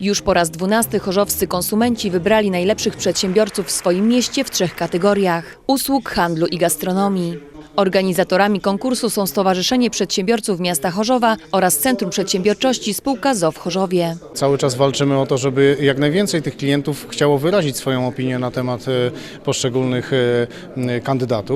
Już po raz dwunasty chorzowscy konsumenci wybrali najlepszych przedsiębiorców w swoim mieście w trzech kategoriach: usług, handlu i gastronomii. Organizatorami konkursu są Stowarzyszenie Przedsiębiorców Miasta Chorzowa oraz Centrum Przedsiębiorczości spółka ZOW w Chorzowie. Cały czas walczymy o to, żeby jak najwięcej tych klientów chciało wyrazić swoją opinię na temat e, poszczególnych e, kandydatów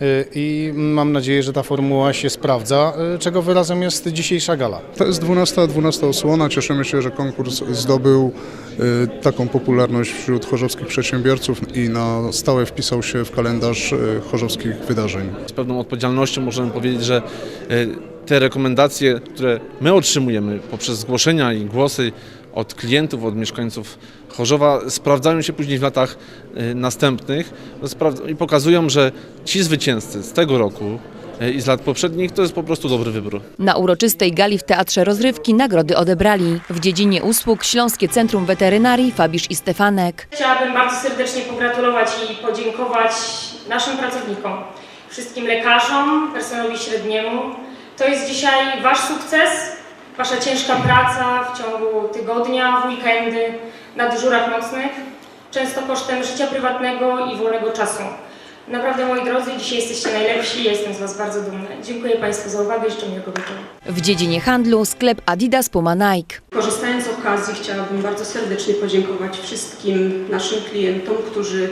E, i mam nadzieję, że ta formuła się sprawdza, czego wyrazem jest dzisiejsza gala. To jest 12, 12 osłona. Cieszymy się, że konkurs zdobył taką popularność wśród chorzowskich przedsiębiorców i na stałe wpisał się w kalendarz chorzowskich wydarzeń. Pewną odpowiedzialnością możemy powiedzieć, że e, te rekomendacje, które my otrzymujemy poprzez zgłoszenia i głosy od klientów, od mieszkańców Chorzowa sprawdzają się później w latach e, następnych i pokazują, że ci zwycięzcy z tego roku e, i z lat poprzednich to jest po prostu dobry wybór. Na uroczystej gali w Teatrze Rozrywki nagrody odebrali w dziedzinie usług Śląskie Centrum Weterynarii Fabisz i Stefanek. Chciałabym bardzo serdecznie pogratulować i podziękować naszym pracownikom, wszystkim lekarzom, personelowi średniemu. To jest dzisiaj Wasz sukces, Wasza ciężka praca w ciągu tygodnia, w weekendy, na dyżurach nocnych, często kosztem życia prywatnego i wolnego czasu. Naprawdę, moi drodzy, dzisiaj jesteście najlepsi, jestem z Was bardzo dumna. Dziękuję Państwu za uwagę i życzę miłego wieczoru. W dziedzinie handlu sklep Adidas Puma Nike. Korzystając z okazji chciałabym bardzo serdecznie podziękować wszystkim naszym klientom, którzy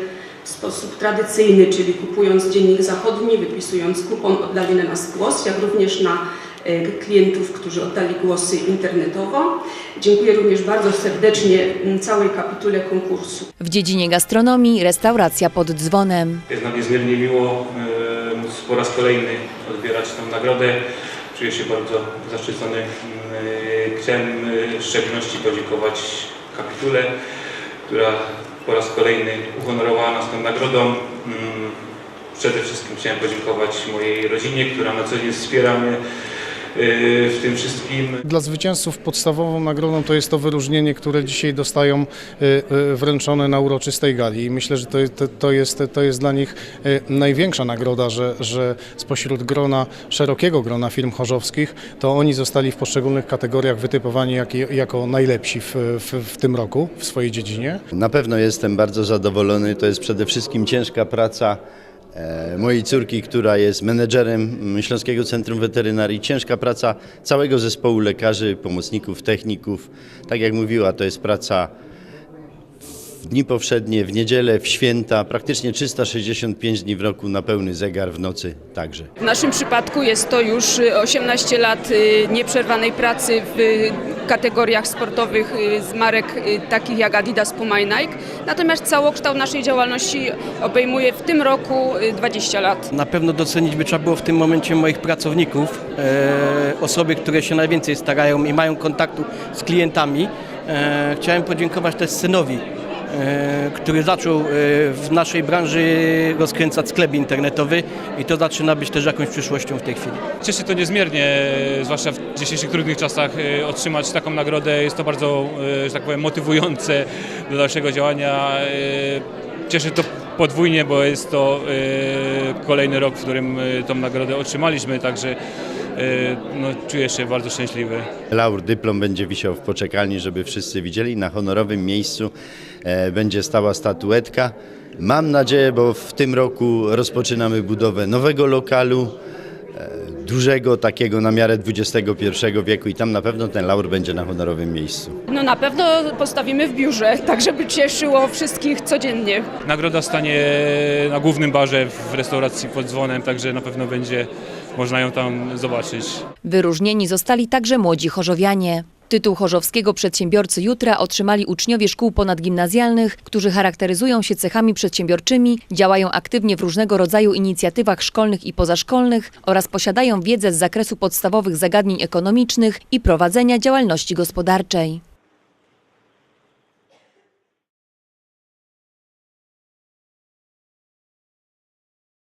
w sposób tradycyjny, czyli kupując Dziennik Zachodni, wypisując kupon oddali na nas głos, jak również na e, klientów, którzy oddali głosy internetowo. Dziękuję również bardzo serdecznie całej kapitule konkursu. W dziedzinie gastronomii restauracja pod dzwonem. Jest nam niezmiernie miło e, móc po raz kolejny odbierać tę nagrodę. Czuję się bardzo zaszczycony. E, Chciałem w szczególności podziękować kapitule, która po raz kolejny uhonorowała nas tą nagrodą. Mm, Przede wszystkim chciałem podziękować mojej rodzinie, która na co dzień wspiera mnie w tym wszystkim. Dla zwycięzców podstawową nagrodą to jest to wyróżnienie, które dzisiaj dostają e, e, wręczone na uroczystej gali i myślę, że to, to, to, jest, to jest dla nich największa nagroda, że, że spośród grona, szerokiego grona firm chorzowskich, to oni zostali w poszczególnych kategoriach wytypowani jak, jako najlepsi w, w, w tym roku w swojej dziedzinie. Na pewno jestem bardzo zadowolony. To jest przede wszystkim ciężka praca mojej córki, która jest menedżerem Śląskiego Centrum Weterynarii. Ciężka praca całego zespołu lekarzy, pomocników, techników. Tak jak mówiła, to jest praca w dni powszednie, w niedzielę, w święta, praktycznie 365 dni w roku na pełny zegar, w nocy także. W naszym przypadku jest to już y, 18 lat y, nieprzerwanej pracy w y, kategoriach sportowych y, z marek y, takich jak Adidas, Puma i Nike. Natomiast całokształt naszej działalności obejmuje w tym roku y, 20 lat. Na pewno docenić by trzeba było w tym momencie moich pracowników, e, osoby, które się najwięcej starają i mają kontaktu z klientami. E, chciałem podziękować też synowi, który zaczął e, w naszej branży rozkręcać sklep internetowy i to zaczyna być też jakąś przyszłością w tej chwili. Cieszy to niezmiernie, e, zwłaszcza w dzisiejszych trudnych czasach, e, otrzymać taką nagrodę. Jest to bardzo, e, że tak powiem, motywujące do dalszego działania. E, Cieszy to podwójnie, bo jest to e, kolejny rok, w którym e, tą nagrodę otrzymaliśmy, także e, no, czuję się bardzo szczęśliwy. Laur, dyplom będzie wisiał w poczekalni, żeby wszyscy widzieli. Na honorowym miejscu e, będzie stała statuetka. Mam nadzieję, bo w tym roku rozpoczynamy budowę nowego lokalu, e, dużego, takiego na miarę XXI wieku i tam na pewno ten laur będzie na honorowym miejscu. No na pewno postawimy w biurze, tak żeby cieszyło wszystkich codziennie. Nagroda stanie na głównym barze w restauracji pod dzwonem, także na pewno będzie można ją tam zobaczyć. Wyróżnieni zostali także młodzi chorzowianie. Tytuł chorzowskiego przedsiębiorcy jutra otrzymali uczniowie szkół ponadgimnazjalnych, którzy charakteryzują się cechami przedsiębiorczymi, działają aktywnie w różnego rodzaju inicjatywach szkolnych i pozaszkolnych oraz posiadają wiedzę z zakresu podstawowych zagadnień ekonomicznych i prowadzenia działalności gospodarczej.